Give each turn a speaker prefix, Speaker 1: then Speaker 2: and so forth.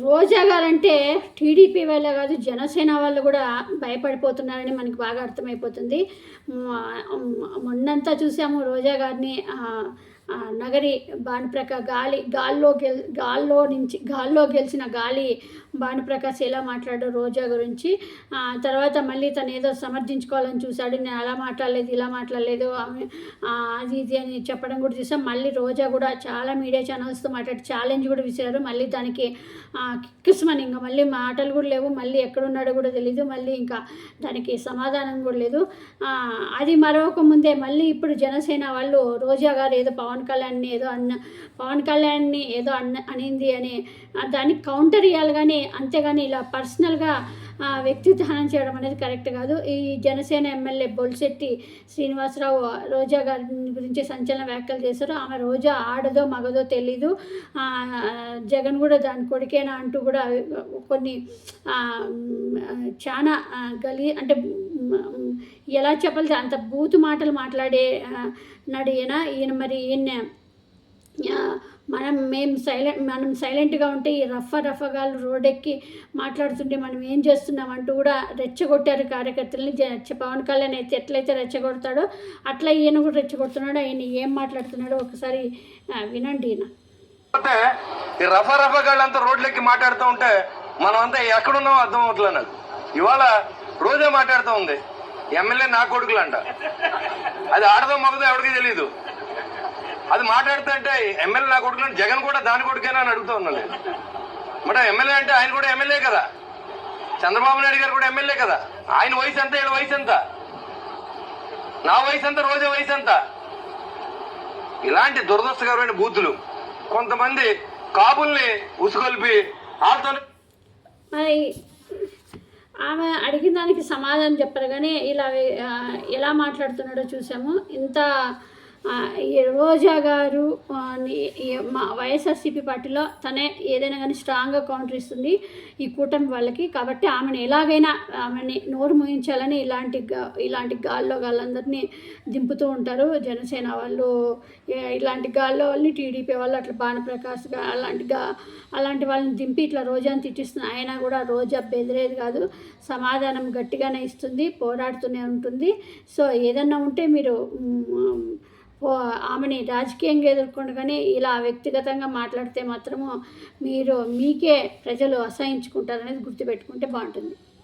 Speaker 1: రోజా guarantee TDP వాళ్ళే కాదు జనసేన వాళ్ళు కూడా భయపడిపోతున్నారని మనకి బాగా అర్థమైపోతుంది. మొన్నంతా చూసాము రోజా గారిని నగరి భానుప్రక గాలి గాల్లో గెల్ గాల్లో నుంచి గాల్లో గెలిచిన గాలి భానుప్రకాష్ ఎలా మాట్లాడాడు రోజా గురించి. తర్వాత మళ్ళీ తను ఏదో సమర్థించుకోవాలని చూశాడు. నేను అలా మాట్లాడలేదు ఇలా మాట్లాడలేదు అది ఇది అని చెప్పడం కూడా చూసాం. మళ్ళీ రోజా కూడా చాలా మీడియా ఛానల్స్తో మాట్లాడి ఛాలెంజ్ కూడా విసిరారు మళ్ళీ దానికి కిస్మన్ ఇంకా మళ్ళీ మాటలు కూడా లేవు. మళ్ళీ ఎక్కడున్నాడో కూడా తెలీదు. మళ్ళీ ఇంకా దానికి సమాధానం కూడా లేదు. అది మరొక ముందే. మళ్ళీ ఇప్పుడు జనసేన వాళ్ళు రోజా గారు ఏదో పవన్ కళ్యాణ్ని ఏదో అన్న పవన్ కళ్యాణ్ని ఏదో అన్న అనింది అని దానికి కౌంటర్ ఇవ్వాలి కానీ అంతేగాని ఇలా పర్సనల్గా వ్యక్తిత్వం చేయడం అనేది కరెక్ట్ కాదు. ఈ జనసేన ఎమ్మెల్యే బొల్శెట్టి శ్రీనివాసరావు రోజా గారి గురించి సంచలన వ్యాఖ్యలు చేశారు. ఆమె రోజా ఆడదో మగదో తెలీదు. జగన్ కూడా దాని కొడుకేనా అంటూ కూడా కొన్ని చాలా గలీ అంటే ఎలా చెప్పాలి అంత బూతు మాటలు మాట్లాడే నాడు ఈయన ఈయన మరి ఈయన మనం మేము సైలెంట్ మనం సైలెంట్గా ఉంటే ఈ రఫ రఫగాలు రోడ్డెక్కి మాట్లాడుతుంటే మనం ఏం చేస్తున్నాం అంటూ కూడా రెచ్చగొట్టారు కార్యకర్తలని. పవన్ కళ్యాణ్ అయితే ఎట్లయితే రెచ్చగొడతాడో అట్లా ఈయన కూడా రెచ్చగొడుతున్నాడు. ఆయన ఏం మాట్లాడుతున్నాడో ఒకసారి వినండి ఈయన.
Speaker 2: రఫ ఈ రఫా రఫా రోడ్లెక్కి మాట్లాడుతూ ఉంటే మనం అంతా ఎక్కడున్నామో అర్థం అవట్లే నాకు. ఇవాళ రోజే మాట్లాడుతూ ఉంది. ఎమ్మెల్యే నా కొడుకులు అంట అది ఆడదో మగదో ఎవరికి తెలియదు అది మాట్లాడుతుంటే ఎమ్మెల్యే నా కొడుకులు అంటే జగన్ కూడా దాని కొడుకేనా అని అడుగుతూ ఉన్నాను మట మరి ఎమ్మెల్యే అంటే ఆయన కూడా ఎమ్మెల్యే కదా. చంద్రబాబు నాయుడు గారు కూడా ఎమ్మెల్యే కదా. ఆయన వయసు ఎంత వీళ్ళ వయసు ఎంత? నా వయసు ఎంత రోజే వయసు ఎంత? ఇలాంటి దురదృష్టకరమైన బూతులు కొంతమంది కాపుల్ని ఉసుగొల్పి వాళ్ళతో
Speaker 1: మరి ఆమె అడిగిన దానికి సమాధానం చెప్పరు. కానీ ఇలా ఎలా మాట్లాడుతున్నాడో చూసాము. ఇంత రోజా గారు మా వైఎస్ఆర్సీపీ పార్టీలో తనే ఏదైనా కానీ స్ట్రాంగ్గా కౌంటర్ ఇస్తుంది ఈ కూటమి వాళ్ళకి. కాబట్టి ఆమెను ఎలాగైనా ఆమెని నోరు ముగించాలని ఇలాంటి ఇలాంటి గాల్లో వాళ్ళందరినీ దింపుతూ ఉంటారు. జనసేన వాళ్ళు ఇలాంటి గాల్లో వాళ్ళని టీడీపీ వాళ్ళు అట్లా భానుప్రకాష్ అలాంటి గా అలాంటి వాళ్ళని దింపి ఇట్లా రోజాని తిట్టిస్తుంది ఆయన కూడా రోజా బెదిరేది కాదు. సమాధానం గట్టిగానే ఇస్తుంది పోరాడుతూనే ఉంటుంది. సో ఏదన్నా ఉంటే మీరు ఆమెని రాజకీయంగా ఎదుర్కొండు ఇలా వ్యక్తిగతంగా మాట్లాడితే మాత్రము మీరు మీకే ప్రజలు అసహించుకుంటారనేది గుర్తుపెట్టుకుంటే బాగుంటుంది.